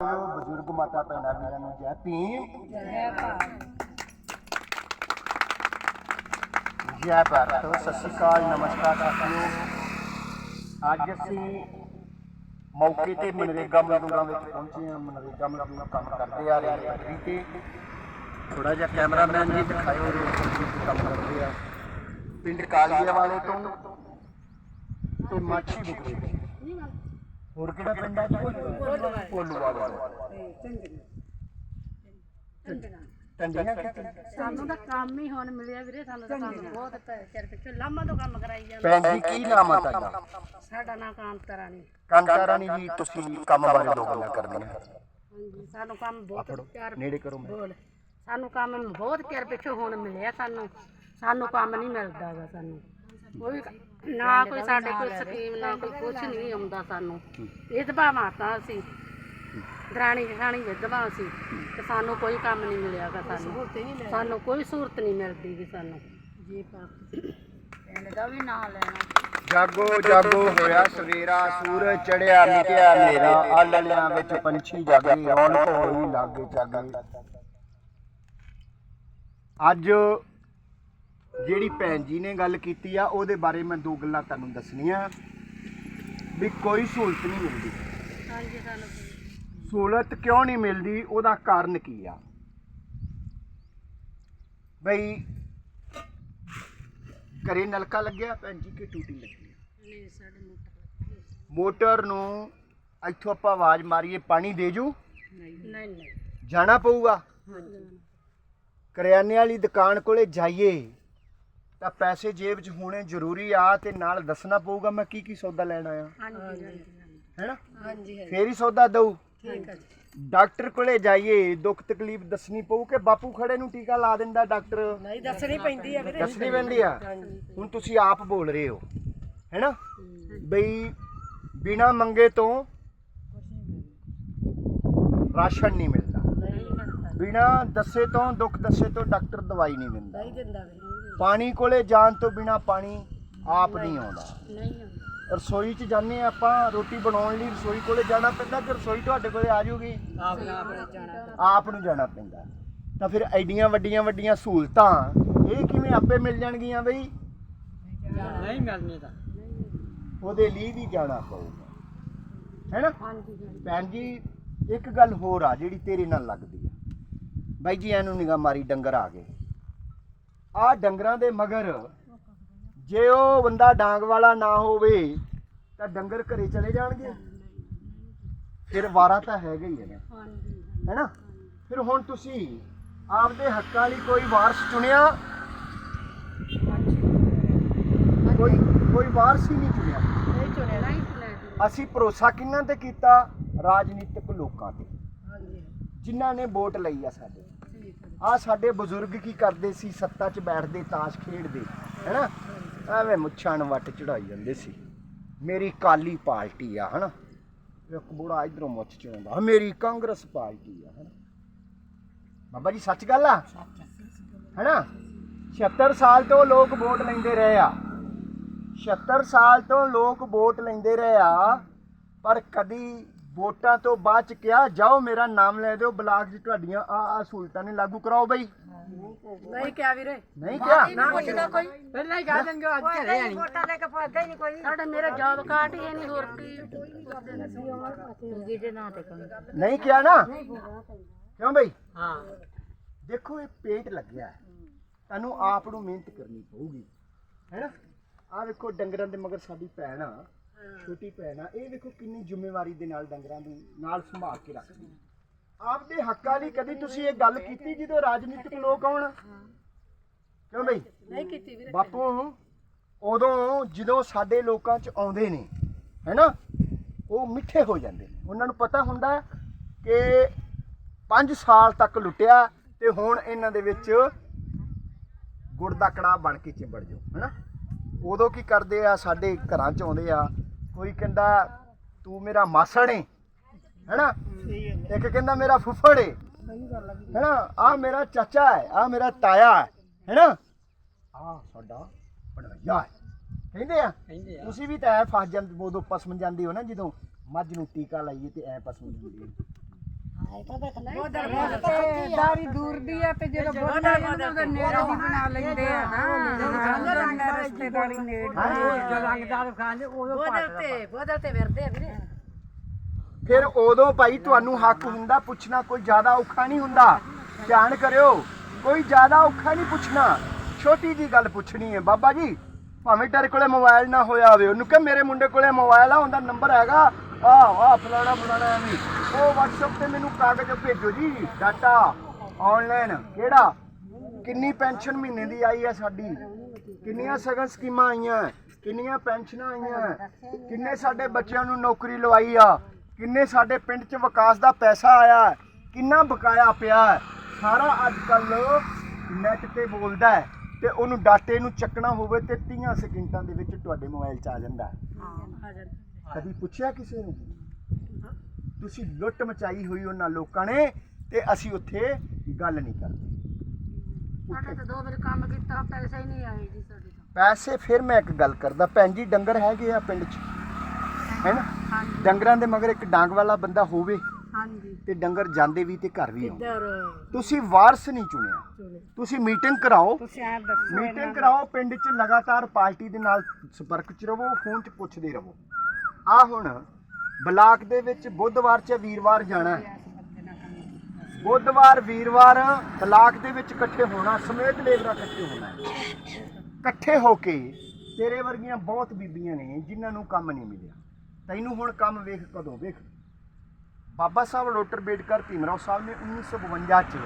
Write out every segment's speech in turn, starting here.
ਬਜ਼ੁਰਗ ਮਾਤਾ ਭੈਣਾਂ ਵੀਰਾਂ ਨੂੰ ਜੈ ਭੀਮ। ਜੈ ਭਾਰਤ। ਜੈ ਭਾਰਤ। ਸਤਿ ਸ਼੍ਰੀ ਅਕਾਲ ਨਮਸਕਾਰ ਸਾਥੀਓ। ਅੱਜ ਅਸੀਂ ਮੌਕੇ ਤੇ ਮਨਰੇਗਾ ਮਜ਼ਦੂਰਾਂ ਵਿੱਚ ਪਹੁੰਚੇ ਹਾਂ। ਮਨਰੇਗਾ ਮਜ਼ਦੂਰ ਕੰਮ ਕਰਦੇ ਆ ਰਹੇ ਪਟਰੀ ਤੇ ਥੋੜਾ ਜਿਹਾ ਕੈਮਰਾਮੈਨ ਜੀ ਦਿਖਾਇਓ ਕੀ ਕੰਮ ਕਰਦੇ ਆ। ਪਿੰਡ ਕਾਲੀਆ ਵਾਲੇ ਤੋਂ ਤੇ ਮਾਛੀ ਬੁਕਰੇ ਹੋਰ ਕਿਹੜਾ ਪਿੰਡ ਆ ਜੀ? ਟੰਡੀਆਂ ਸਾਨੂੰ ਤਾਂ ਕੰਮ ਹੀ ਹੁਣ ਮਿਲਿਆ ਵੀਰੇ ਸਾਨੂੰ ਤਾਂ ਕੰਮ ਬਹੁਤ ਚਿਰ ਪਿੱਛੇ। ਲਾਮਾ ਤੋਂ ਕੰਮ ਕਰਾਈ ਜਾਂਦੇ। ਭੈਣ ਜੀ ਕੀ ਨਾਮ ਆ ਤੁਹਾਡਾ? ਸਾਡਾ ਨਾਂ ਕਾਂਤਰਾ ਨਹੀਂ ਕਾਂਤਾ ਰਾਣੀ ਜੀ ਤੁਸੀਂ ਕੰਮ ਬਾਰੇ ਦੋ ਗੱਲਾਂ ਕਰਨੀਆਂ ਹਾਂਜੀ ਸਾਨੂੰ ਕੰਮ ਬਹੁਤ ਚਿਰ ਨੇੜੇ ਕਰੋ ਮੈਂ। ਬੋਲ। ਸਾਨੂੰ ਕੰਮ ਬਹੁਤ ਚਿਰ ਪਿੱਛੇ ਹੁਣ ਮਿਲਿਆ ਸਾਨੂੰ। ਸਾਨੂੰ ਕੰਮ ਨਹੀਂ ਮਿਲਦਾ ਗਾ ਸਾਨੂੰ। ਕੋਈ ਨਾ ਕੋਈ ਸਾਡੇ ਕੋਈ ਸਕੀਮ ਨਾ ਕੋਈ ਕੁਝ ਨਹੀਂ ਆਉਂਦਾ ਸਾਨੂੰ। ਵਿਧਵਾ ਮਾਤਾ ਅਸੀਂ। ਦਰਾਣੀ ਜਠਾਣੀ ਵਿਧਵਾ ਅਸੀਂ ਤੇ ਸਾਨੂੰ ਕੋਈ ਕੰਮ ਨਹੀਂ ਮਿਲਿਆਗਾ ਸਾਨੂੰ। ਸਾਨੂੰ ਕੋਈ ਸਹੂਲਤ ਨਹੀਂ ਮਿਲਦੀ ਵੀ ਸਾਨੂੰ। ਜੀ ਪਿੰਡ ਦਾ ਵੀ ਨਾਂ ਲੈਣਾ। ਜਾਗੋ ਜਾਗੋ ਹੋਇਆ ਸਵੇਰਾ ਸੂਰਜ ਚੜਿਆ ਮਿਟਿਆ ਹਨੇਰਾ ਆਲਣਿਆਂ ਵਿੱਚ ਪੰਛੀ ਜਾਗੇ ਰੌਣਕ ਹੋਈ ਲਾਗੇ ਜਾਗੇ। ਅੱਜ ਜਿਹੜੀ ਭੈਣ ਜੀ ਨੇ ਗੱਲ ਕੀਤੀ ਆ ਉਹਦੇ ਬਾਰੇ ਮੈਂ ਦੋ ਗੱਲਾਂ ਤੁਹਾਨੂੰ ਦੱਸਣੀਆਂ ਵੀ ਕੋਈ ਸਹੂਲਤ ਨਹੀਂ ਮਿਲਦੀ। ਹਾਂਜੀ ਸਾਨੂੰ ਸਹੂਲਤ ਕਿਉਂ ਨਹੀਂ ਮਿਲਦੀ? ਉਹਦਾ ਕਾਰਨ ਕੀ ਆ? ਬਈ ਘਰੇ ਨਲਕਾ ਲੱਗਿਆ ਭੈਣ ਜੀ ਕਿ ਟੂਟੀ ਲੱਗੀ ਆ? ਨਹੀਂ ਸਾਡੇ ਮੋਟਰ ਮੋਟਰ ਨੂੰ ਇੱਥੋਂ ਆਪਾਂ ਆਵਾਜ਼ ਮਾਰੀਏ ਪਾਣੀ ਦੇ ਜੂ? ਨਹੀਂ ਨਹੀਂ। ਜਾਣਾ ਪਊਗਾ? ਕਰਿਆਨੇ ਵਾਲੀ ਦੁਕਾਨ ਕੋਲੇ ਜਾਈਏ ਤਾਂ ਪੈਸੇ ਜੇਬ 'ਚ ਹੋਣੇ ਜ਼ਰੂਰੀ ਆ ਤੇ ਨਾਲ ਦੱਸਣਾ ਪਊਗਾ ਮੈਂ ਕੀ ਕੀ ਸੌਦਾ ਲੈਣ ਆਇਆ। ਹਾਂਜੀ ਹੈਨਾ? ਹਾਂਜੀ ਹੈ ਫੇਰ ਹੀ ਸੌਦਾ ਦਊ। ਠੀਕ ਹੈ ਜੀ। ਡਾਕਟਰ ਕੋਲੇ ਜਾਈਏ ਦੁੱਖ ਤਕਲੀਫ ਦੱਸਣੀ ਪਊ ਕਿ ਬਾਪੂ ਖੜੇ ਨੂੰ ਟੀਕਾ ਲਾ ਦਿੰਦਾ ਡਾਕਟਰ? ਨਹੀਂ ਦੱਸਣੀ ਪੈਂਦੀ ਆ ਵੀਰੇ। ਦੱਸਣੀ ਪੈਂਦੀ ਆ। ਹੁਣ ਤੁਸੀਂ ਆਪ ਬੋਲ ਰਹੇ ਹੋ ਹੈਨਾ? ਬਈ ਬਿਨਾ ਮੰਗੇ ਤੋਂ ਰਾਸ਼ਨ ਨਹੀਂ ਮਿਲਦਾ। ਨਹੀਂ ਮਿਲਦਾ। ਬਿਨਾ ਦੱਸੇ ਤੋਂ ਦੁੱਖ ਦੱਸੇ ਤੋਂ ਡਾਕਟਰ ਦਵਾਈ ਨਹੀਂ ਦਿੰਦਾ। ਨਹੀਂ ਦਿੰਦਾ ਵੀਰੇ ਪਾਣੀ ਕੋਲੇ ਜਾਣ ਤੋਂ ਬਿਨਾ ਪਾਣੀ ਆਪ ਨਹੀਂ। ਆਉਂਦਾ। ਨਹੀਂ ਆਉਂਦਾ। ਰਸੋਈ 'ਚ ਜਾਂਦੇ ਹਾਂ ਆਪਾਂ ਰੋਟੀ ਬਣਾਉਣ ਲਈ ਰਸੋਈ ਕੋਲੇ ਜਾਣਾ ਪੈਂਦਾ ਕਿ ਰਸੋਈ ਤੁਹਾਡੇ ਕੋਲੇ ਆ ਜਾਊਗੀ ਆਪ ਨੂੰ ਜਾਣਾ ਪੈਂਦਾ। ਤਾਂ ਫਿਰ ਐਡੀਆਂ ਵੱਡੀਆਂ ਵੱਡੀਆਂ ਸਹੂਲਤਾਂ ਇਹ ਕਿਵੇਂ ਆਪੇ ਮਿਲ ਜਾਣਗੀਆਂ ਬਈ? ਨਹੀਂ ਮਿਲਣੀ ਤਾਂ। ਉਹਦੇ ਲਈ ਵੀ ਜਾਣਾ ਪਊਗਾ। ਹੈਨਾ? ਭੈਣ ਜੀ ਇੱਕ ਗੱਲ ਹੋਰ ਆ ਜਿਹੜੀ ਤੇਰੇ ਨਾਲ ਲੱਗਦੀ ਆ। ਬਾਈ ਜੀ ਇਹਨੂੰ ਨਿਗਾਹ ਮਾਰੀ ਡੰਗਰ ਆ ਗਏ। ਆ ਡੰਗਰਾਂ ਦੇ ਮਗਰ ਜੇ ਉਹ ਬੰਦਾ ਡਾਂਗ ਵਾਲਾ ਨਾ ਹੋਵੇ, ਤਾਂ ਡੰਗਰ ਘਰੇ ਚਲੇ ਜਾਣਗੇ। ਫਿਰ ਵਾਰਾ ਤਾਂ ਹੈਗਾ ਹੀ ਹੈ ਨਾ ਹਾਂਜੀ ਹੈਨਾ? ਫਿਰ ਹੁਣ ਤੁਸੀਂ ਆਪਦੇ ਹੱਕਾਂ ਲਈ ਕੋਈ ਵਾਰਸ ਚੁਣਿਆ? ਕੋਈ ਕੋਈ ਵਾਰਸ ਹੀ ਨਹੀਂ ਚੁਣਿਆ। ਨਹੀਂ ਚੁਣਿਆ ਨਹੀਂ ਚੁਣਿਆ ਅਸੀਂ ਭਰੋਸਾ ਕਿਹਨਾਂ ਤੇ ਕੀਤਾ? ਰਾਜਨੀਤਿਕ ਲੋਕਾਂ ਤੇ। ਹਾਂਜੀ ਜਿਨ੍ਹਾਂ ਨੇ ਵੋਟ ਲਈ ਆ ਸਾਡੇ। ਠੀਕ ਆ ਸਾਡੇ ਬਜ਼ੁਰਗ ਕੀ ਕਰਦੇ ਸੀ? ਸੱਤਾ 'ਚ ਬੈਠਦੇ, ਤਾਸ਼ ਖੇਡਦੇ। ਹੈਨਾ? ਐਵੇਂ ਮੁੱਛਾਂ ਨੂੰ ਵੱਟ ਚੜਾਈ ਜਾਂਦੇ ਸੀ। ਮੇਰੀ ਕਾਲੀ ਪਾਰਟੀ ਆ, ਹਨਾ? ਇੱਕ ਬੁੜਾ ਇਧਰੋਂ ਮੁੱਛ ਚੜਾਉਂਦਾ ਮੇਰੀ ਕਾਂਗਰਸ ਪਾਰਟੀ ਆ, ਹਨਾ? ਬਾਬਾ ਜੀ, ਸੱਚ ਗੱਲ ਆ? ਹੈਨਾ? 76 ਸਾਲ ਤੋਂ ਲੋਕ ਵੋਟ ਲੈਂਦੇ ਰਹੇ ਆ। 76 ਸਾਲ ਤੋਂ ਲੋਕ ਵੋਟ ਲੈਂਦੇ ਰਹੇ ਆ, ਪਰ ਕਦੀ ਵੋਟਾਂ ਤੋਂ ਬਾਅਦ ਚ ਕਿਹਾ ਜਾਓ ਮੇਰਾ ਨਾਮ ਲੈ ਦਿਓ ਬਲਾਕ 'ਚ ਤੁਹਾਡੀਆਂ ਆ ਆ ਸਹੂਲਤਾਂ ਨੇ ਲਾਗੂ ਕਰਾਓ ਬਈ। ਨਹੀਂ ਕਿਹਾ ਵੀਰੇ। ਨਹੀਂ ਕਿਹਾ? ਪੁੱਛਦਾ ਕੋਈ। ਪਹਿਲਾਂ ਹੀ ਕਹਿ ਦੇਣਗੇ ਅੱਜ ਘਰੇ ਆਣੀ ਵੋਟਾਂ ਲੈ ਕੇ ਪੁੱਛਦਾ ਹੀ ਨਹੀਂ ਕੋਈ। ਸਾਡਾ ਮੇਰਾ ਜੌਬ ਕਾਰਡ ਹੀ ਨਹੀਂ ਹੋਰ ਕੀ। ਜਿਹਦੇ ਨਾਂ ਤੇ ਕੋਈ। ਨਹੀਂ ਕਿਹਾ ਨਾ? ਕਿਉਂ ਬਈ? ਹਾਂ। ਦੇਖੋ ਇਹ ਪੇਟ ਲੱਗਿਆ ਹੈ। ਤੁਹਾਨੂੰ ਆਪ ਨੂੰ ਮਿਹਨਤ ਕਰਨੀ ਪਊਗੀ। ਹੈਨਾ ਆ ਵੇਖੋ ਡੰਗਰਾਂ ਦੇ ਮਗਰ ਸਾਡੀ ਭੈਣ ਆ। ਛੋਟੀ ਭੈਣ ਆ ਇਹ ਵੇਖੋ ਕਿੰਨੀ ਜ਼ਿੰਮੇਵਾਰੀ ਦੇ ਨਾਲ ਡੰਗਰਾਂ ਦੀ ਨਾਲ ਸੰਭਾਲ ਕੇ ਰੱਖਦੀ ਆ। ਆਪਦੇ ਹੱਕਾਂ ਲਈ ਕਦੀ ਤੁਸੀਂ ਇਹ ਗੱਲ ਕੀਤੀ ਜਦੋਂ ਰਾਜਨੀਤਿਕ ਲੋਕ ਆਉਣ? ਕਿਉਂ ਬਈ? ਨਹੀਂ ਕੀਤੀ ਵੀਰੇ। ਬਾਪੂ ਉਦੋਂ ਜਦੋਂ ਸਾਡੇ ਲੋਕਾਂ 'ਚ ਆਉਂਦੇ ਨੇ ਹੈਨਾ ਉਹ ਮਿੱਠੇ ਹੋ ਜਾਂਦੇ ਨੇ। ਉਹਨਾਂ ਨੂੰ ਪਤਾ ਹੁੰਦਾ ਹੈ ਕਿ 5 ਸਾਲ ਤੱਕ ਲੁੱਟਿਆ ਤੇ ਹੁਣ ਇਹਨਾਂ ਦੇ ਵਿੱਚ ਗੁੜ ਦਾ ਕੜਾ ਬਣ ਕੇ ਚਿੰਬੜ ਜਾਓ ਹੈਨਾ। ਉਦੋਂ ਕੀ ਕਰਦੇ ਆ ਸਾਡੇ ਘਰਾਂ 'ਚ ਆਉਂਦੇ ਆ ਕੋਈ ਕਹਿੰਦਾ ਤੂੰ ਮੇਰਾ ਮਾਸੜ ਏ। ਹੈਨਾ? ਇੱਕ ਕਹਿੰਦਾ ਮੇਰਾ ਫੁੱਫੜ ਏ। ਹੈਨਾ? ਆ ਮੇਰਾ ਚਾਚਾ ਹੈ ਆ ਮੇਰਾ ਤਾਇਆ ਹੈ ਹੈਨਾ? ਆ ਸਾਡਾ ਭਣਵਈਆ ਹੈ ਕਹਿੰਦੇ ਆ? ਤੁਸੀਂ ਵੀ ਤਾਂ ਐ ਫਸ ਜਾਂਦੇ ਉਦੋਂ ਪਸਮ ਜਾਂਦੇ ਹੋ ਨਾ ਜਦੋਂ ਮੱਝ ਨੂੰ ਟੀਕਾ ਲਾਈਏ ਤੇ ਐ ਪਸਮ ਜਾਂਦੀ ਹੈ। ਦਾਰੀ ਦੂਰ ਦੀ ਆ ਤੇ ਜਦੋਂ ਬੋਲਦੇ ਆ। ਉਹਦੇ ਨੇੜੇ ਦੀ ਬਣਾ ਲੈਂਦੇ ਆ ਨਾ ਰੰਗਾ ਰਿਸ਼ਤੇਦਾਰੀ ਨੇੜੇ ਫਿਰ ਉਦੋਂ ਭਾਈ ਤੁਹਾਨੂੰ ਹੱਕ ਹੁੰਦਾ ਪੁੱਛਣਾ ਕੋਈ ਜ਼ਿਆਦਾ ਔਖਾ ਨਹੀਂ ਹੁੰਦਾ। ਧਿਆਨ ਕਰਿਓ ਕੋਈ ਜ਼ਿਆਦਾ ਔਖਾ ਨਹੀਂ ਪੁੱਛਣਾ। ਛੋਟੀ ਜੀ ਗੱਲ ਪੁੱਛਣੀ ਹੈ ਬਾਬਾ ਜੀ। ਭਾਵੇਂ ਤੇਰੇ ਕੋਲੇ ਮੋਬਾਈਲ ਨਾ ਹੋਇਆ ਹੋਵੇ ਉਹਨੂੰ ਕਹ ਮੇਰੇ ਮੁੰਡੇ ਕੋਲੇ ਮੋਬਾਈਲ ਆ ਉਹਦਾ ਨੰਬਰ ਹੈਗਾ ਆ ਆ ਫਲਾਣਾ ਫਲਾਣਾ ਐਵੇਂ ਉਹ WhatsApp ਤੇ ਮੈਨੂੰ ਕਾਗਜ਼ ਭੇਜੋ ਜੀ ਡਾਟਾ ਆਨਲਾਈਨ ਕਿਹੜਾ? ਕਿੰਨੀ ਪੈਨਸ਼ਨ ਮਹੀਨੇ ਦੀ ਆਈ ਹੈ ਸਾਡੀ? ਕਿੰਨੀਆਂ ਸਗਨ ਸਕੀਮਾਂ ਆਈਆਂ? ਕਿੰਨੀਆਂ ਪੈਨਸ਼ਨਾਂ ਆਈਆਂ? ਕਿੰਨੇ ਸਾਡੇ ਬੱਚਿਆਂ ਨੂੰ ਨੌਕਰੀ ਲਵਾਈ ਆ? ਕਿੰਨੇ ਸਾਡੇ ਪਿੰਡ 'ਚ ਵਿਕਾਸ ਦਾ ਪੈਸਾ ਆਇਆ? ਕਿੰਨਾ ਬਕਾਇਆ ਪਿਆ? ਸਾਰਾ ਅੱਜ ਕੱਲ ਨੈਟ ਤੇ ਬੋਲਦਾ ਹੈ ਤੇ ਉਹਨੂੰ ਡਾਟੇ ਨੂੰ ਚੱਕਣਾ ਹੋਵੇ ਤੇ 30 ਸਕਿੰਟਾਂ ਦੇ ਵਿੱਚ ਤੁਹਾਡੇ ਮੋਬਾਈਲ 'ਚ ਆ ਜਾਂਦਾ ਹੈ ਕਦੀ ਪੁੱਛਿਆ ਕਿਸੇ ਨੂੰ? ਤੁਸੀਂ ਲੁੱਟ ਮਚਾਈ ਹੋਈ ਉਹਨਾਂ ਲੋਕਾਂ ਨੇ ਤੇ ਅਸੀਂ ਉੱਥੇ ਗੱਲ ਨਹੀਂ ਕਰਦੇ। ਸਾਡੇ ਤਾਂ ਦੋ ਵਾਰ ਕੰਮ ਕੀਤਾ ਪੈਸੇ ਹੀ ਨਹੀਂ ਆਏ ਜੀ ਸਾਡੇ ਤੋਂ। ਪੈਸੇ ਫਿਰ ਮੈਂ ਇੱਕ ਗੱਲ ਕਰਦਾ ਭੈਣ ਜੀ ਡੰਗਰ ਹੈਗੇ ਆ ਪਿੰਡ 'ਚ? ਹੈਨਾ ਹਾਂਜੀ। ਡੰਗਰਾਂ ਦੇ ਮਗਰ ਇੱਕ ਡਾਂਗ ਵਾਲਾ ਬੰਦਾ ਹੋਵੇ ਹਾਂਜੀ। ਤੇ ਡੰਗਰ ਜਾਂਦੇ ਵੀ ਤੇ ਘਰ ਵੀ ਆਉਂਦੇ। ਇੱਧਰ ਤੁਸੀਂ ਵਾਰਸ ਨਹੀਂ ਚੁਣਿਆ। ਤੁਸੀਂ ਮੀਟਿੰਗ ਕਰਾਓ। ਤੁਸੀਂ ਐ ਦੱਸੋ ਮੀਟਿੰਗ ਕਰਾਓ ਪਿੰਡ 'ਚ ਲਗਾਤਾਰ ਪਾਰਟੀ ਦੇ ਨਾਲ ਸੰਪਰਕ 'ਚ ਰਹੋ ਫੋਨ 'ਚ ਪੁੱਛਦੇ ਰਹੋ। ਆ ਹੁਣ ਬਲਾਕ ਦੇ ਵਿੱਚ ਬੁੱਧਵਾਰ 'ਚ ਵੀਰਵਾਰ ਜਾਣਾ ਹੈ। ਬੁੱਧਵਾਰ, ਵੀਰਵਾਰ ਬਲਾਕ ਦੇ ਵਿੱਚ ਇਕੱਠੇ ਹੋਣਾ, ਸਮੇਤ ਲੇਬਰਾਂ ਇਕੱਠੇ ਹੋਣਾ ਇਕੱਠੇ ਹੋ ਕੇ ਤੇਰੇ ਵਰਗੀਆਂ ਬਹੁਤ ਬੀਬੀਆਂ ਨੇ ਜਿਨ੍ਹਾਂ ਨੂੰ ਕੰਮ ਨਹੀਂ ਮਿਲਿਆ। ਤੈਨੂੰ ਹੁਣ ਕੰਮ ਵੇਖ, ਕਦੋਂ ਵੇਖ? ਬਾਬਾ ਸਾਹਿਬ ਡਾਕਟਰ ਬੇਡਕਰ ਭੀਮਰਾਓ ਸਾਹਿਬ ਨੇ 1952 ਚ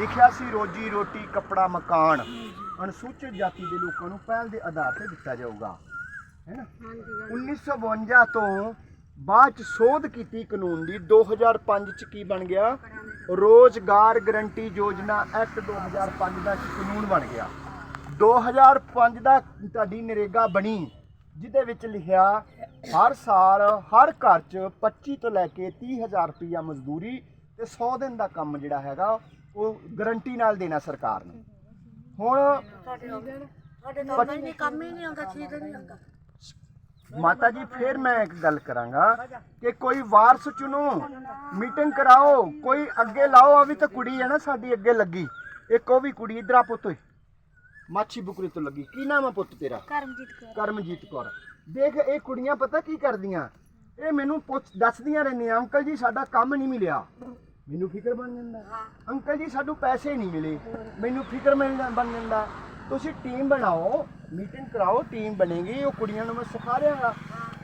ਲਿਖਿਆ ਸੀ, ਰੋਜੀ ਰੋਟੀ, ਕੱਪੜਾ, ਮਕਾਨ। ਅਨੁਸੂਚਿਤ ਜਾਤੀ ਦੇ ਲੋਕਾਂ ਨੂੰ ਪਹਿਲ ਦੇ ਆਧਾਰ ਤੇ ਦਿੱਤਾ ਜਾਊਗਾ। ਹੈ ਨਾ? ਹਾਂਜੀ 1952 ਤੋਂ ਬਾਅਦ ਚ ਸੋਧ ਕੀਤੀ ਕਾਨੂੰਨ ਦੀ 2005 ਚ ਕੀ ਬਣ ਗਿਆ? ਰੋਜ਼ਗਾਰ ਗਰੰਟੀ ਯੋਜਨਾ ਐਕਟ 2005 ਦਾ ਕਾਨੂੰਨ ਬਣ ਗਿਆ। 2005 ਦਾ ਤੁਹਾਡੀ ਨਰੇਗਾ ਬਣੀ ਜਿਹਦੇ ਵਿੱਚ ਲਿਖਿਆ ਹਰ ਸਾਲ ਹਰ ਘਰ ਚ 25 ਤੋਂ ਲੈ ਕੇ 30000 ਰੁਪਇਆ ਮਜ਼ਦੂਰੀ ਤੇ 100 ਦਿਨ ਦਾ ਕੰਮ ਜਿਹੜਾ ਹੈਗਾ ਉਹ ਗਰੰਟੀ ਨਾਲ ਦੇਣਾ ਸਰਕਾਰ ਨੇ। ਹੁਣ ਕੰਮ ਹੀ ਨਹੀਂ ਆਉਂਦਾ ਠੀਕ ਨਹੀਂ ਆਉਂਦਾ। ਮਾਤਾ ਜੀ ਫਿਰ ਮੈਂ ਇੱਕ ਗੱਲ ਕਰਾਂਗਾ ਕਿ ਕੋਈ ਵਾਰਸ ਚੁਣੋ ਮੀਟਿੰਗ ਕਰਾਓ ਕੋਈ ਅੱਗੇ ਲਾਓ ਆ ਵੀ ਤਾਂ ਕੁੜੀ ਹੈ ਨਾ ਸਾਡੀ ਅੱਗੇ ਲੱਗੀ। ਇੱਕ ਉਹ ਵੀ ਕੁੜੀ ਇਧਰ ਆ ਪੁੱਤ ਓਏ। ਮਾਛੀ ਬੁਕਰੀ ਤੋਂ ਲੱਗੀ। ਕੀ ਨਾਮ ਆ ਪੁੱਤ ਤੇਰਾ? ਕਰਮਜੀਤ ਕੌਰ। ਕਰਮਜੀਤ ਕੌਰ। ਦੇਖ ਇਹ ਕੁੜੀਆਂ ਪਤਾ ਕੀ ਕਰਦੀਆਂ? ਇਹ ਮੈਨੂੰ ਪੁੱਛ ਦੱਸਦੀਆਂ ਰਹਿੰਦੀਆਂ ਅੰਕਲ ਜੀ ਸਾਡਾ ਕੰਮ ਨਹੀਂ ਮਿਲਿਆ। ਮੈਨੂੰ ਫਿਕਰ ਬਣ ਜਾਂਦਾ। ਅੰਕਲ ਜੀ ਸਾਨੂੰ ਪੈਸੇ ਨਹੀਂ ਮਿਲੇ। ਮੈਨੂੰ ਫਿਕਰ ਬਣ ਜਾਂਦਾ। ਤੁਸੀਂ ਟੀਮ ਬਣਾਓ ਮੀਟਿੰਗ ਕਰਾਓ ਟੀਮ ਬਣੇਗੀ ਉਹ ਕੁੜੀਆਂ ਨੂੰ ਮੈਂ ਸਿਖਾ ਰਿਹਾਗਾ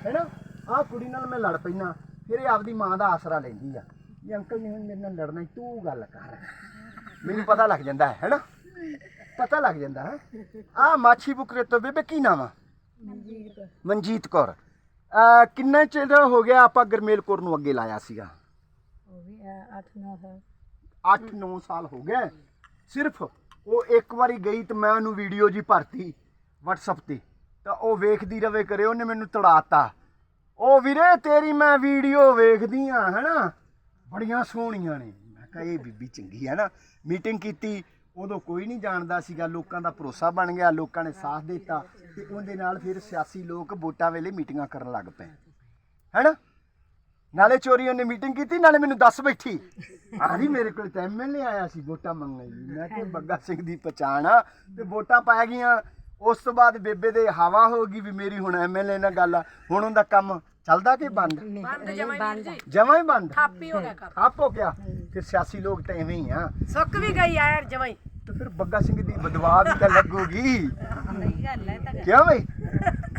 ਹੈਨਾ ਆਹ ਕੁੜੀ ਨਾਲ ਮੈਂ ਲੜ ਪੈਣਾ ਫਿਰ ਇਹ ਆਪਦੀ ਮਾਂ ਦਾ ਆਸਰਾ ਲੈਂਦੀ ਆ। ਵੀ ਅੰਕਲ ਨੇ ਹੁਣ ਮੇਰੇ ਨਾਲ ਲੜਨਾ ਤੂੰ ਗੱਲ ਕਰ। ਮੈਨੂੰ ਪਤਾ ਲੱਗ ਜਾਂਦਾ ਹੈ ਹੈਨਾ ਪਤਾ ਲੱਗ ਜਾਂਦਾ ਹੈ। ਆ ਮਾਛੀ ਬੁਕਰੇ ਤੋਂ ਬੇਬੇ ਕੀ ਨਾਮ ਆ? ਮਨਜੀਤ ਕੌਰ। ਅਹ ਕਿੰਨਾ ਚਿਰ ਹੋ ਗਿਆ ਆਪਾਂ ਗਰਮੇਲ ਕੌਰ ਨੂੰ ਅੱਗੇ ਲਾਇਆ ਸੀਗਾ? ਉਹ ਵੀ 8-9 ਸਾਲ। 8-9 ਸਾਲ ਹੋ ਗਏ। ਸਿਰਫ ਉਹ ਇੱਕ ਵਾਰੀ ਗਈ ਤੇ ਮੈਂ ਉਹਨੂੰ ਵੀਡੀਓ ਜੀ ਭਰਤੀ WhatsApp ਤੇ। ਤਾਂ ਉਹ ਵੇਖਦੀ ਰਵੇ ਕਰੇ ਉਹਨੇ ਮੈਨੂੰ ਤੜਾਤਾ। ਉਹ ਵੀਰੇ, ਤੇਰੀ ਮੈਂ ਵੀਡੀਓ ਵੇਖਦੀ ਆ, ਹੈਨਾ? ਬੜੀਆਂ ਸੋਹਣੀਆਂ ਨੇ। ਮੈਂ ਕਿਹਾ, ਇਹ ਬੀਬੀ ਚੰਗੀ ਹੈ ਨਾ। ਮੀਟਿੰਗ ਕੀਤੀ, ਉਦੋਂ ਕੋਈ ਨਹੀਂ ਜਾਣਦਾ ਸੀਗਾ, ਲੋਕਾਂ ਦਾ ਭਰੋਸਾ ਬਣ ਗਿਆ, ਲੋਕਾਂ ਨੇ ਸਾਥ ਦਿੱਤਾ ਤੇ ਉਹਦੇ ਨਾਲ ਫਿਰ ਸਿਆਸੀ ਲੋਕ ਵੋਟਾਂ ਵੇਲੇ ਮੀਟਿੰਗਾਂ ਕਰਨ ਲੱਗ ਪਏ। ਹੈਨਾ? ਨਾਲੇ ਚੋਰੀ ਉਹਨੇ ਮੀਟਿੰਗ ਕੀਤੀ ਨਾਲੇ ਮੈਨੂੰ ਦੱਸ ਬੈਠੀ। ਆਹੀ ਮੇਰੇ ਕੋਲ ਤਾਂ ਐਮਐਲਏ ਆਇਆ ਸੀ ਵੋਟਾਂ ਮੰਗਣ ਲਈ। ਮੈਂ ਕਿਹਾ ਬੱਗਾ ਸਿੰਘ ਦੀ ਪਛਾਣ ਆ ਤੇ ਵੋਟਾਂ ਪੈ ਗਈਆਂ। ਉਸ ਤੋਂ ਬਾਅਦ ਬੇਬੇ ਦੇ ਹਵਾ ਹੋ ਗਈ ਵੀ ਮੇਰੀ ਹੁਣ ਐਮਐਲਏ ਨਾਲ ਗੱਲ ਆ। ਹੁਣ ਉਹਦਾ ਕੰਮ ਚੱਲਦਾ ਕਿ ਬੰਦ? ਜਮਾਂ ਹੀ ਬੰਦ ਥਾਪੀ ਹੋ ਗਿਆ ਕਰ ਠੱਪ ਹੋ ਗਿਆ। ਫਿਰ ਸਿਆਸੀ ਲੋਕ ਤਾਂ ਐਵੇਂ ਹੀ ਆ। ਸੁੱਕ ਵੀ ਗਈ ਆ ਯਾਰ ਜਮਾਈ ਤੇ ਫਿਰ ਬੱਗਾ ਸਿੰਘ ਦੀ ਬਦਵਾ ਵੀ ਤਾਂ ਲੱਗੂਗੀ। ਸਹੀ ਗੱਲ ਹੈ ਤਾਂ ਕਿਉਂ ਬਈ?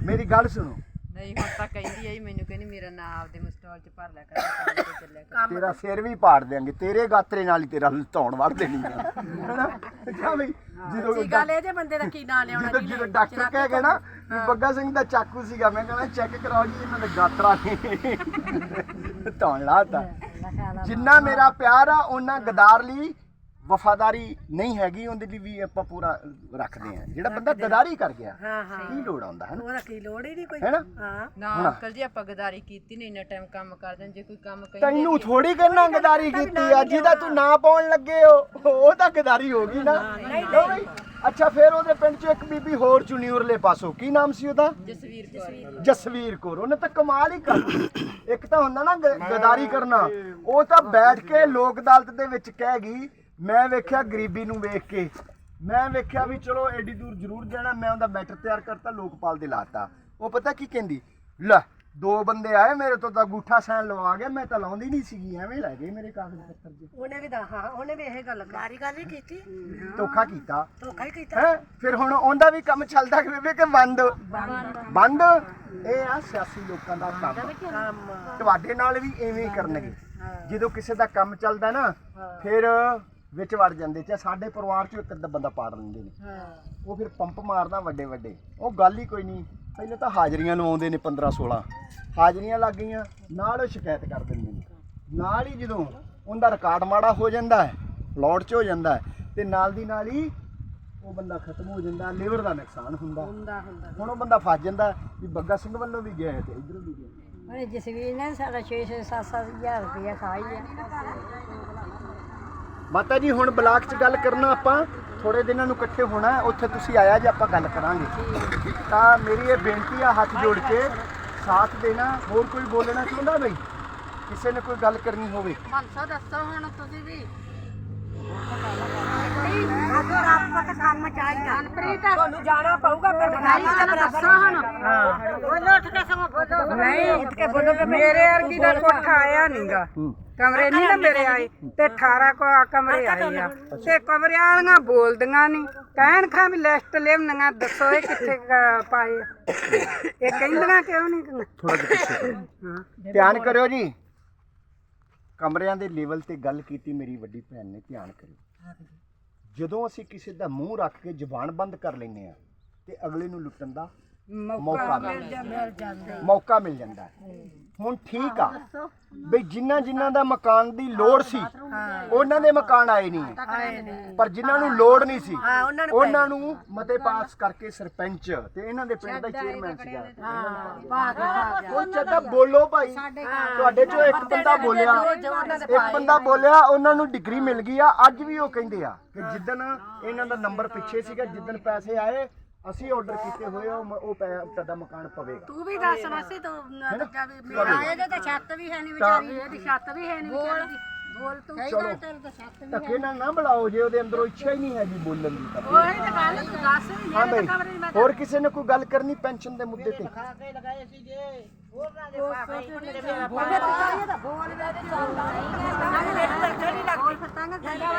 ਮੇਰੀ ਗੱਲ ਸੁਣੋ। ਨਹੀਂ ਹੁਣ ਤਾਂ ਕਹਿੰਦੀ ਆਈ ਮੈਨੂੰ ਕਹਿੰਦੀ ਮੇਰਾ ਨਾਂ ਆਪਦੇ ਮਸਟਾਲ 'ਚ ਭਰ ਲਿਆ ਕਰ ਕੰਮ ਤੇ ਚੱਲਿਆ ਕਰ। ਤੇਰਾ ਸਿਰ ਵੀ ਪਾੜ ਦੇਾਂਗੇ ਤੇਰੇ ਗਾਤਰੇ ਨਾਲ ਹੀ ਤੇਰਾ ਧੌਣ ਵੜ ਦੇਣੀ ਆ। ਹੈਨਾ? ਕਿਉਂ ਬਈ ਜਦੋਂ ਕੀ ਗੱਲ ਇਹ ਜੇ ਬੰਦੇ ਦਾ ਕੀ ਨਾਂ ਲਿਆਉਣਾ ਜਦੋਂ ਜਦੋਂ ਡਾਕਟਰ ਕਹਿ ਗਿਆ ਨਾ ਵੀ ਬੱਗਾ ਸਿੰਘ ਦਾ ਚਾਕੂ ਸੀਗਾ ਮੈਂ ਕਹਿੰਦਾ ਚੈੱਕ ਕਰਾਓ ਜੀ ਇਹਨਾਂ ਦਾ ਗਾਤਰਾ ਨਹੀਂ ਧੌਣ ਲਾਤਾ। ਜਿੰਨਾ ਮੇਰਾ ਪਿਆਰ ਆ ਉਹਨਾਂ ਗਦਾਰ ਲਈ ਵਫਾਦਾਰੀ ਨਹੀਂ ਹੈਗੀ ਉਹਦੇ ਲਈ ਵੀ ਆਪਾਂ ਪੂਰਾ ਰੱਖਦੇ ਆ ਜਿਹੜਾ ਬੰਦਾ ਗਦਾਰੀ ਕਰ ਗਿਆ ਹਾਂ ਹਾਂ। ਕੀ ਲੋੜ ਆਉਂਦਾ ਹੈ ਉਹਦਾ ਕੀ ਲੋੜ ਹੀ ਨਹੀਂ ਕੋਈ। ਹੈਨਾ? ਹਾਂ। ਨਾ ਅੰਕਲ ਜੀ ਆਪਾਂ ਗਦਾਰੀ ਕੀਤੀ ਨਹੀਂ ਇੰਨਾ ਟਾਈਮ ਕੰਮ ਕਰਦੇ ਜੇ ਕੋਈ ਕੰਮ ਕਹਿੰਦੇ ਤੈਨੂੰ ਥੋੜੀ ਕਹਿਣਾ ਗਦਾਰੀ ਕੀਤੀ ਆ ਜਿਹਦਾ ਤੂੰ ਨਾ ਪਾਉਣ ਲੱਗੇ ਹੋ ਉਹ ਤਾਂ ਗਦਾਰੀ ਹੋ ਗਈ ਨਾ। ਬਈ? ਅੱਛਾ ਫਿਰ ਉਹਦੇ ਪਿੰਡ 'ਚ ਇੱਕ ਬੀਬੀ ਹੋਰ ਚੁਣੀ ਉਰਲੇ ਪਾਸੋਂ ਕੀ ਨਾਮ ਸੀ ਉਹਦਾ? ਜਸਵੀਰ ਕੌਰ। ਜਸਵੀਰ ਕੌਰ ਉਹਨੇ ਤਾਂ ਕਮਾਲ ਹੀ ਕਰ ਦਿੱਤੀ। ਇੱਕ ਤਾਂ ਹੁੰਦਾ ਨਾ ਗਦਾਰੀ ਕਰਨਾ ਉਹ ਤਾਂ ਬੈਠ ਕੇ ਲੋਕ ਅਦਾਲਤ ਦੇ ਵਿੱਚ ਕਹਿ ਗਈ ਮੈਂ ਵੇਖਿਆ ਗਰੀਬੀ ਨੂੰ ਵੇਖ ਕੇ। ਮੈਂ ਵੇਖਿਆ ਵੀ ਚਲੋ ਐਡੀ ਦੂਰ ਜ਼ਰੂਰ ਜਾਣਾ ਮੈਂ ਉਹਦਾ ਮੈਟਰ ਤਿਆਰ ਕਰਤਾ ਲੋਕਪਾਲ ਦੇ ਲਾਤਾ। ਉਹ ਪਤਾ ਕੀ ਕਹਿੰਦੀ? ਲੈ ਦੋ ਬੰਦੇ ਆਏ ਮੇਰੇ ਤੋਂ ਤਾਂ ਗੂਠਾ ਸਾਈਨ ਲਵਾ ਗਿਆ ਮੈਂ ਤਾਂ ਲਾਉਂਦੀ ਨਹੀਂ ਸੀਗੀ ਐਵੇਂ ਲੈ ਗਏ ਮੇਰੇ ਕਾਗਜ਼ ਪੱਤਰ ਜੀ। ਉਹਨੇ ਵੀ ਦਾ ਹਾਂ ਉਹਨੇ ਵੀ ਇਹ ਗੱਲ ਕਾਰੀ ਗੱਲ ਹੀ ਕੀਤੀ। ਧੋਖਾ ਕੀਤਾ। ਧੋਖਾ ਹੀ ਕੀਤਾ। ਹੈ? ਫਿਰ ਹੁਣ ਉਹਦਾ ਵੀ ਕੰਮ ਚੱਲਦਾ ਕਿ ਬੇਬੇ ਕਿ ਬੰਦ? ਬੰਦ। ਇਹ ਆ ਸਿਆਸੀ ਲੋਕਾਂ ਦਾ ਕੰਮ। ਤੁਹਾਡੇ ਨਾਲ ਵੀ ਐਵੇਂ ਹੀ ਕਰਨਗੇ। ਜਦੋਂ ਕਿਸੇ ਦਾ ਕੰਮ ਚੱਲਦਾ ਨਾ ਫਿਰ ਵਿੱਚ ਵੜ ਜਾਂਦੇ ਚਾਹੇ ਸਾਡੇ ਪਰਿਵਾਰ ਚੋਂ ਇੱਕ ਅੱਧਾ ਬੰਦਾ ਪਾੜ ਲੈਂਦੇ ਨੇ। ਉਹ ਫਿਰ ਪੰਪ ਮਾਰਦਾ ਵੱਡੇ ਵੱਡੇ। ਉਹ ਗੱਲ ਹੀ ਕੋਈ ਨਹੀਂ। ਪਹਿਲੇ ਤਾਂ ਹਾਜ਼ਰੀਆਂ ਲਵਾਉਂਦੇ ਨੇ 15 16 ਹਾਜ਼ਰੀਆਂ ਲੱਗ ਗਈਆਂ ਨਾਲ ਉਹ ਸ਼ਿਕਾਇਤ ਕਰ ਦਿੰਦੇ ਨੇ। ਨਾਲ ਹੀ ਜਦੋਂ ਉਹਦਾ ਰਿਕਾਰਡ ਮਾੜਾ ਹੋ ਜਾਂਦਾ ਹੈ ਲੋਡ 'ਚ ਹੋ ਜਾਂਦਾ ਹੈ ਤੇ ਨਾਲ ਦੀ ਨਾਲ ਹੀ ਉਹ ਬੰਦਾ ਖਤਮ ਹੋ ਜਾਂਦਾ ਲੀਵਰ ਦਾ ਨੁਕਸਾਨ ਹੁੰਦਾ। ਹੁਣ ਉਹ ਬੰਦਾ ਫਸ ਜਾਂਦਾ ਵੀ ਬੱਗਾ ਸਿੰਘ ਵੱਲੋਂ ਵੀ ਗਿਆ ਹੈ ਤੇ ਇਧਰੋਂ ਵੀ ਗਿਆ ਉਹਨੇ ਜਸਵੀਰ ਨੇ ਸਾਡਾ 6-6 7-7000 ਰੁਪਇਆ ਖਾਈ ਹੈ ਮਾਤਾ ਜੀ ਹੁਣ ਬਲਾਕ 'ਚ ਗੱਲ ਕਰਨਾ ਆਪਾਂ। ਥੋੜੇ ਦਿਨਾਂ ਨੂੰ ਇਕੱਠੇ ਹੋਣਾ ਉੱਥੇ ਤੁਸੀਂ ਆਇਆ ਜੇ ਆਪਾਂ ਗੱਲ ਕਰਾਂਗੇ। ਤਾਂ ਮੇਰੀ ਇਹ ਬੇਨਤੀ ਆ ਹੱਥ ਜੋੜ ਕੇ ਸਾਥ ਦੇਣਾ ਹੋਰ ਕੋਈ ਬੋਲਣਾ ਚਾਹੁੰਦਾ ਬਈ? ਕਿਸੇ ਨੇ ਕੋਈ ਗੱਲ ਕਰਨੀ ਹੋਵੇ। ਮਨਸਾ ਦੱਸੋ ਹੁਣ ਤੁਸੀਂ ਵੀ। ਕੰਮ ਚਾਹੀਦਾ। ਮਨਪ੍ਰੀਤ ਤੁਹਾਨੂੰ ਜਾਣਾ ਪਊਗਾ ਫਿਰ ਨਹੀਂ ਤਾਂ ਦੱਸੋ ਹੁਣ। ਬੋਲੋ। ਨਹੀਂ ਮੇਰੇ ਵਰਗੀ ਦਾ ਕੋਠਾ ਆਇਆ ਨਹੀਂਗਾ ਕਮਰੇ ਨਹੀਂ ਨਾ ਮੇਰੇ ਆਏ ਤੇ 18 ਕੋ ਕਮਰੇ ਆਏ ਆ। ਤੇ ਕਮਰੇ ਵਾਲੀਆਂ ਬੋਲਦੀਆਂ ਨਹੀਂ ਕਹਿਣ ਖਾਂ ਵੀ ਲਿਸਟ ਲਿਆਉਣੀਆਂ ਦੱਸੋ ਇਹ ਕਿੱਥੇ ਪਾਏ। ਇਹ ਕਹਿੰਦੀਆਂ ਕਿਉਂ ਨਹੀਂ ਥੋੜਾ ਜਿਹਾ ਪਿੱਛੇ। ਧਿਆਨ ਕਰਿਓ ਜੀ। ਕਮਰਿਆਂ ਦੇ ਲੈਵਲ ਤੇ ਗੱਲ ਕੀਤੀ ਮੇਰੀ ਵੱਡੀ ਭੈਣ ਨੇ ਧਿਆਨ ਕਰਿਓ। ਜਦੋਂ ਅਸੀਂ ਕਿਸੇ ਦਾ ਮੂੰਹ ਰੱਖ ਕੇ ਜ਼ੁਬਾਨ ਬੰਦ ਕਰ ਲੈਨੇ ਆ ਤੇ ਅਗਲੇ ਨੂੰ ਲੁੱਟਣ ਦਾ ਮੌਕਾ ਮਿਲ ਜਾਂਦਾ। ਮੌਕਾ ਮਿਲ ਜਾਂਦਾ। ਹੁਣ ਠੀਕ ਆ। ਬਈ ਜਿਨ੍ਹਾਂ ਜਿਨ੍ਹਾਂ ਦਾ ਮਕਾਨ ਦੀ ਲੋੜ ਸੀ ਉਹਨਾਂ ਦੇ ਮਕਾਨ ਆਏ ਨਹੀਂ। ਪਰ ਜਿਨ੍ਹਾਂ ਨੂੰ ਲੋੜ ਨਹੀਂ ਸੀ ਉਹਨਾਂ ਨੂੰ ਮਤੇ ਪਾਸ ਕਰਕੇ ਸਰਪੰਚ ਤੇ ਇਹਨਾਂ ਦੇ ਪਿੰਡ ਦਾ ਚੇਅਰਮੈਨ ਸੀਗਾ। ਉਹ ਚੱਦਾ ਬੋਲੋ ਭਾਈ। ਤੁਹਾਡੇ ਚੋਂ ਇੱਕ ਬੰਦਾ ਬੋਲਿਆ। ਇੱਕ ਬੰਦਾ ਬੋਲਿਆ ਉਹਨਾਂ ਨੂੰ ਡਿਗਰੀ ਮਿਲ ਗਈ ਆ। ਅੱਜ ਵੀ ਉਹ ਕਹਿੰਦੇ ਆ ਕਿ ਜਿੱਦਣ ਇਹਨਾਂ ਦਾ ਨੰਬਰ ਪਿੱਛੇ ਸੀਗਾ ਜਿੱਦਣ ਪੈਸੇ ਆਏ ਅਸੀਂ ਆਰਡਰ ਕੀਤੇ ਹੋਏ ਆ, ਉਹ ਮ- ਉਹ ਪੈ- ਤੁਹਾਡਾ ਮਕਾਨ ਪਵੇਗਾ। ਤੂੰ ਵੀ ਦੱਸ ਮਾਸੀ ਤੂੰ ਦੂਜਾ ਵੀ ਪਵੇਗਾ। ਇਹਦੇ ਤੇ ਛੱਤ ਵੀ ਹੈ ਨਹੀਂ ਤਾਂ ਵਿਚਾਰੀ ਇਹਦੀ ਛੱਤ ਵੀ ਹੈ ਨਹੀਂ ਵਿਚਾਰੀ ਦੀ। ਬੋਲ ਤੂੰ ਚਲੋ। ਧੱਕੇ ਨਾਲ ਨਾ ਬੁਲਾਓ ਜੇ ਉਹਦੇ ਅੰਦਰੋਂ ਇੱਛਾ ਹੀ ਨਹੀਂ ਹੈਗੀ ਬੋਲਣ ਦੀ ਤਾਂ ਉਹੀ ਤਾਂ ਗੱਲ ਤੂੰ ਦੱਸ ਵੀ ਹਾਂ ਮੇਰੇ ਤਾਂ ਕਮਰੇ ਮੈਂ ਹੋਰ ਕਿਸੇ ਨੇ ਕੋਈ ਗੱਲ ਕਰਨੀ ਪੈਨਸ਼ਨ ਦੇ ਮੁੱਦੇ ਤੇ?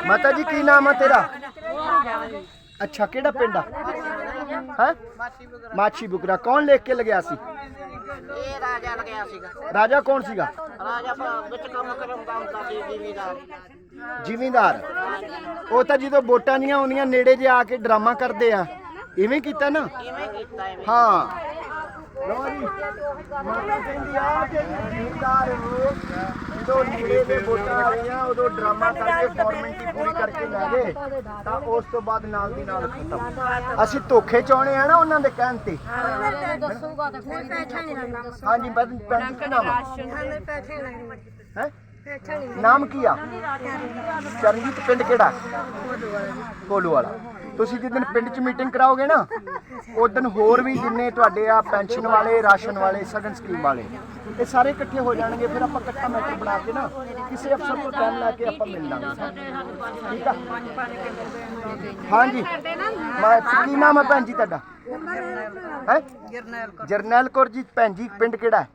ਮਾਤਾ ਜੀ ਕੀ ਨਾਮ ਆ ਤੇਰਾ? ਅੱਛਾ ਕਿਹੜਾ ਪਿੰਡ ਆ? ਹੈ? ਮਾਛੀ ਬੁਕਰਾ ਕੌਣ ਲਿਖ ਕੇ ਲਗਿਆ ਸੀ? ਇਹ ਰਾਜਾ ਲਗਿਆ ਸੀਗਾ। ਰਾਜਾ ਕੌਣ ਸੀਗਾ? ਰਾਜਾ ਵਿੱਚ ਕੰਮ ਕਰਾਉਂਦਾ ਹੁੰਦਾ ਸੀ ਜ਼ਿਮੀਦਾਰ। ਜ਼ਿਮੀਂਦਾਰ। ਉਹ ਤਾਂ ਜਦੋਂ ਵੋਟਾਂ ਨਹੀਂ ਆਉਂਦੀਆਂ ਨੇੜੇ ਜੇ ਆ ਕੇ ਡਰਾਮਾ ਕਰਦੇ ਆ। ਇਵੇਂ ਕੀਤਾ ਨਾ? ਇਵੇਂ ਕੀਤਾ ਐਵੇਂ ਹਾਂ। ਲੋ ਜੀ। ਮਾਤਾ ਕਹਿੰਦੀ ਆ ਕਿ ਜ਼ਿਮੀਂਦਾਰ ਜਦੋਂ ਨੇੜੇ ਦੇ ਵੋਟਾਂ ਆ ਗਈਆਂ ਉਦੋਂ ਡਰਾਮਾ ਕਰਕੇ ਫਾਰਮੈਲਿਟੀ ਪੂਰੀ ਕਰਕੇ ਲੈ ਗਏ ਤਾਂ ਉਸ ਤੋਂ ਬਾਅਦ ਨਾਲ ਦੀ ਨਾਲ ਖਤਮ। ਅਸੀਂ ਧੋਖੇ ਚਾਉਣੇ ਆ ਨਾ ਉਹਨਾਂ ਦੇ ਕਹਿਣ ਤੇ। ਦੱਸੂਗਾ ਤਾਂ ਕੋਈ। ਪੈਸਾ ਨਹੀਂ ਲੱਗਦਾ। ਹਾਂਜੀ ਮੈਂ ਪੈਂਤੀ ਕੀ ਨਾਮ ਹੈ ਨਾਮ ਕੀ ਆ? ਚਰਨਜੀਤ ਪਿੰਡ ਕਿਹੜਾ? ਕੋਲੂ ਵਾਲਾ ਤੁਸੀਂ ਜਿੱਦਣ ਪਿੰਡ 'ਚ ਮੀਟਿੰਗ ਕਰਾਓਗੇ ਨਾ ਉਦੋਂ ਹੋਰ ਵੀ ਜਿੰਨੇ ਤੁਹਾਡੇ ਆ ਪੈਨਸ਼ਨ ਵਾਲੇ ਰਾਸ਼ਨ ਵਾਲੇ ਸਗਨ ਸਕੀਮ ਵਾਲੇ ਇਹ ਸਾਰੇ ਇਕੱਠੇ ਹੋ ਜਾਣਗੇ ਫਿਰ ਆਪਾਂ ਇਕੱਠਾ ਮੈਟਰ ਬਣਾ ਕੇ ਨਾ ਕਿਸੇ ਅਫਸਰ ਤੋਂ ਟਾਈਮ ਲੈ ਕੇ ਆਪਾਂ ਮਿਲ ਲਾਂਗੇ। ਠੀਕ ਆ? ਹਾਂਜੀ। ਮੈਂ ਕੀ ਨਾਮ ਹੈ ਭੈਣ ਜੀ ਤੁਹਾਡਾ? ਹੈ? ਜਰਨੈਲ ਕੌਰ। ਜੀ ਭੈਣ ਜੀ ਪਿੰਡ ਕਿਹੜਾ ਹੈ?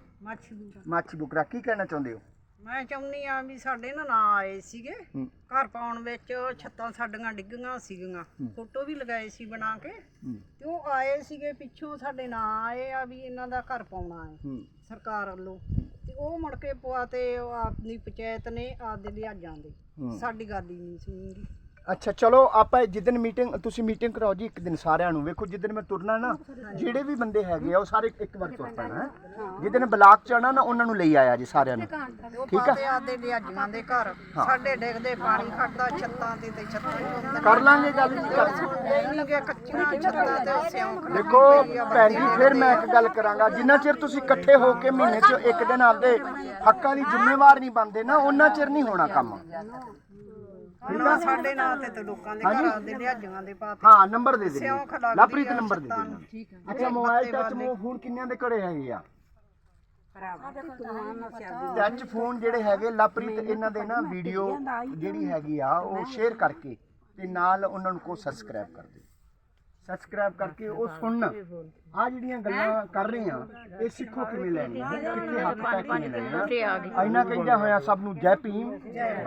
ਮਾਛੀ ਬੁਕਰਾ ਕੀ ਕਹਿਣਾ ਚਾਹੁੰਦੇ ਹੋ? ਮੈਂ ਚਾਹੁੰਨੀ ਆ ਵੀ ਸਾਡੇ ਨਾ ਨਾ ਆਏ ਸੀਗੇ। ਹੂੰ। ਘਰ ਪਾਉਣ ਵਿੱਚ ਛੱਤਾਂ ਸਾਡੀਆਂ ਡਿੱਗੀਆਂ ਸੀਗੀਆਂ। ਫੋਟੋ ਵੀ ਲਗਾਏ ਸੀ ਬਣਾ ਕੇ। ਤੇ ਉਹ ਆਏ ਸੀਗੇ ਪਿੱਛੋਂ ਸਾਡੇ ਨਾਂ ਆਏ ਆ ਵੀ ਇਹਨਾਂ ਦਾ ਘਰ ਪਾਉਣਾ ਹੈ। ਹੂੰ। ਸਰਕਾਰ ਵੱਲੋਂ। ਤੇ ਉਹ ਮੁੜ ਕੇ ਪਵਾ ਤੇ ਉਹ ਆਪਣੀ ਪੰਚਾਇਤ ਨੇ ਆਪਦੇ ਲਿਆਜਾਂ ਦੇ। ਸਾਡੀ ਗੱਲ ਹੀ ਨਹੀਂ ਸੁਣੀਗੀ ਅੱਛਾ, ਚਲੋ ਆਪਾਂ ਜਿੱਦਨ ਮੀਟਿੰਗ ਤੁਸੀਂ ਮੀਟਿੰਗ ਕਰਾਓ ਜੀ ਇੱਕ ਦਿਨ ਸਾਰਿਆਂ ਨੂੰ। ਵੇਖੋ ਜਿੱਦਨ ਮੈਂ ਤੁਰਨਾ ਨਾ, ਜਿਹੜੇ ਵੀ ਬੰਦੇ ਹੈਗੇ ਆ, ਉਹ ਸਾਰੇ ਇੱਕ ਵਾਰ ਤੁਰ ਪੈਣਾ ਜਿੱਦਨ ਬਲਾਕ ਚ ਆਣਾ ਨਾ, ਉਹਨਾਂ ਨੂੰ ਲਈ ਆਇਆ ਜੀ ਸਾਰਿਆਂ ਨੂੰ। ਠੀਕ ਆ? ਪਾਤੇ ਆਪਦੇ ਦੇ ਘਰ ਸਾਡੇ ਡਿੱਗਦੇ ਪਾਣੀ ਖੜਦਾ ਛੱਤਾਂ ਤੇ ਤੇ ਛੱਤਾਂ ਕਰ ਲਾਂਗੇ ਗੱਲ ਜੀ, ਕਰ। ਨਹੀਂ ਕੱਚੀਆਂ ਛੱਤਾਂ ਤੇ ਸਿਉਂਕ ਦੇਖੋ, ਭੈਣ ਜੀ, ਫਿਰ ਮੈਂ ਇੱਕ ਗੱਲ ਕਰਾਂਗਾ। ਜਿੰਨਾ ਚਿਰ ਤੁਸੀਂ ਇਕੱਠੇ ਹੋ ਕੇ ਮਹੀਨੇ 'ਚ ਇੱਕ ਦਿਨ ਆਪਦੇ ਹੱਕਾਂ ਦੀ ਜ਼ਿੰਮੇਵਾਰ ਨਹੀਂ ਬਣਦੇ ਨਾ, ਉਹਨਾਂ ਚਿਰ ਨਹੀਂ ਹੋਣਾ ਕੰਮ। ਠੀਕ ਆ ਸਾਡੇ ਨਾਂ ਤੇ ਤੇ ਲੋਕਾਂ ਦੇ ਹਾਂਜੀ। ਘਰਾਂ ਦੇ ਲਿਆਜੀਆਂ ਦੇ ਪਾ ਹਾਂ ਨੰਬਰ ਦੇ ਦੇ ਸਿਉਂਖ ਲੱਗਦੀ ਲਾਪਰੀਤ ਆ ਨੰਬਰ ਦੇ ਸੱਤਾਂ ਦੇ ਨੂੰ। ਅੱਛਾ ਮੋਬਾਈਲ ਟੱਚ ਮੋ ਫੋਨ ਕਿੰਨਿਆਂ ਦੇ ਘਰੇ ਹੈਗੇ ਆ? ਟੱਚ ਫੋਨ ਜਿਹੜੇ ਹੈਗੇ ਲਾਪਰੀਤ ਇਹਨਾਂ ਦੇ ਨਾ ਵੀਡੀਓ ਜਿਹੜੀ ਹੈਗੀ ਆ ਉਹ ਸ਼ੇਅਰ ਕਰਕੇ ਤੇ ਨਾਲ ਉਹਨਾਂ ਨੂੰ ਕੋ ਸਬਸਕ੍ਰਾਈਬ ਕਰ ਦਿਓ ਸਬਸਕ੍ਰਾਈਬ ਕਰਕੇ ਉਹ ਸੁਣਨ। ਆ ਜਿਹੜੀਆਂ ਗੱਲਾਂ ਕਰ ਰਹੇ ਆ ਇਹ ਸਿੱਖੋ ਕਿਵੇਂ ਲੈਣੀਆਂ ਕਿੱਥੇ ਹੱਥ ਪੈ ਕਿਵੇਂ ਲੈਣਾ? ਇੰਨਾ ਕਹਿੰਦਾ ਹੋਇਆ ਸਭ ਨੂੰ ਜੈ ਭੀਮ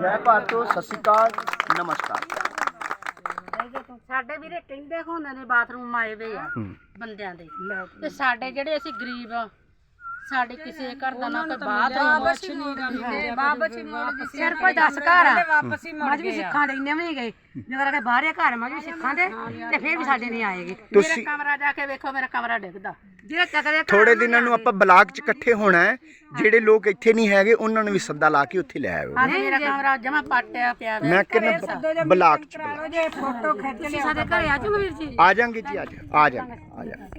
ਜੈ ਭਾਰਤੋ ਸਤਿ ਸ਼੍ਰੀ ਅਕਾਲ ਨਮਸਕਾਰ। ਸਾਡੇ ਵੀਰੇ ਕਹਿੰਦੇ ਹੁੰਦੇ ਨੇ ਬਾਥਰੂਮ ਆਏ ਵੇ ਆ ਬੰਦਿਆਂ ਦੇ। ਤੇ ਸਾਡੇ ਜਿਹੜੇ ਅਸੀਂ ਗਰੀਬ ਆ ਸਾਡੇ ਕਿਸੇ ਘਰ ਦਾ ਨਾ ਕੋਈ ਬਾਥਰੂਮ ਕੁਛ ਨਹੀਂ ਵਾਪਸ ਹੀ ਮੋੜ ਦੀ। ਸਿਰ ਕੋਈ 10 ਘਰ ਆ। ਵਾਪਸ ਹੀ ਮੁੜ ਮਜ ਵੀ ਸਿੱਖਾਂ ਦੇ ਇੰਨੇ ਵੀ ਨਹੀਂ ਗਏ। ਜਦੋਂ ਕਿ ਬਾਹਰੇ ਘਰ ਮਜ ਵੀ ਸਿੱਖਾਂ ਦੇ ਤੇ ਫਿਰ ਵੀ ਸਾਡੇ ਨਹੀਂ ਆਏਗੇ। ਮੇਰਾ ਤੁਸੀਂ- ਕਮਰਾ ਜਾ ਕੇ ਵੇਖੋ ਮੇਰਾ ਕਮਰਾ ਡਿੱਗਦਾ। ਜਿਹੜੇ ਚੱਕਦੇ ਘਰ ਥੋੜੇ ਦਿਨਾਂ ਨੂੰ ਆਪਾਂ ਬਲਾਕ 'ਚ ਇਕੱਠੇ ਹੋਣਾ ਹੈ ਜਿਹੜੇ ਲੋਕ ਇੱਥੇ ਨਹੀਂ ਹੈਗੇ ਉਹਨਾਂ ਨੂੰ ਵੀ ਸੱਦਾ ਲਾ ਕੇ ਉੱਥੇ ਲੈ ਆਇਓ। ਹਾਂਜੀ ਮੇਰਾ ਕਮਰਾ ਜਮਾ ਪਾਟਿਆ ਪਿਆ ਵੇ। ਮੈਂ ਕਹਿੰਦਾ ਬਲਾਕ 'ਚ ਜੇ ਫੋਟੋ ਖਿੱਚ ਤੁਸੀਂ ਸਾਡੇ ਘਰੇ ਆ ਜਾਓਗੇ ਵੀਰ ਜੀ? ਆ ਜਾਾਂਗੇ ਜੀ ਅੱਜ ਆ ਜਾਾਂਗੇ ਆ ਜਾਾਂਗੇ।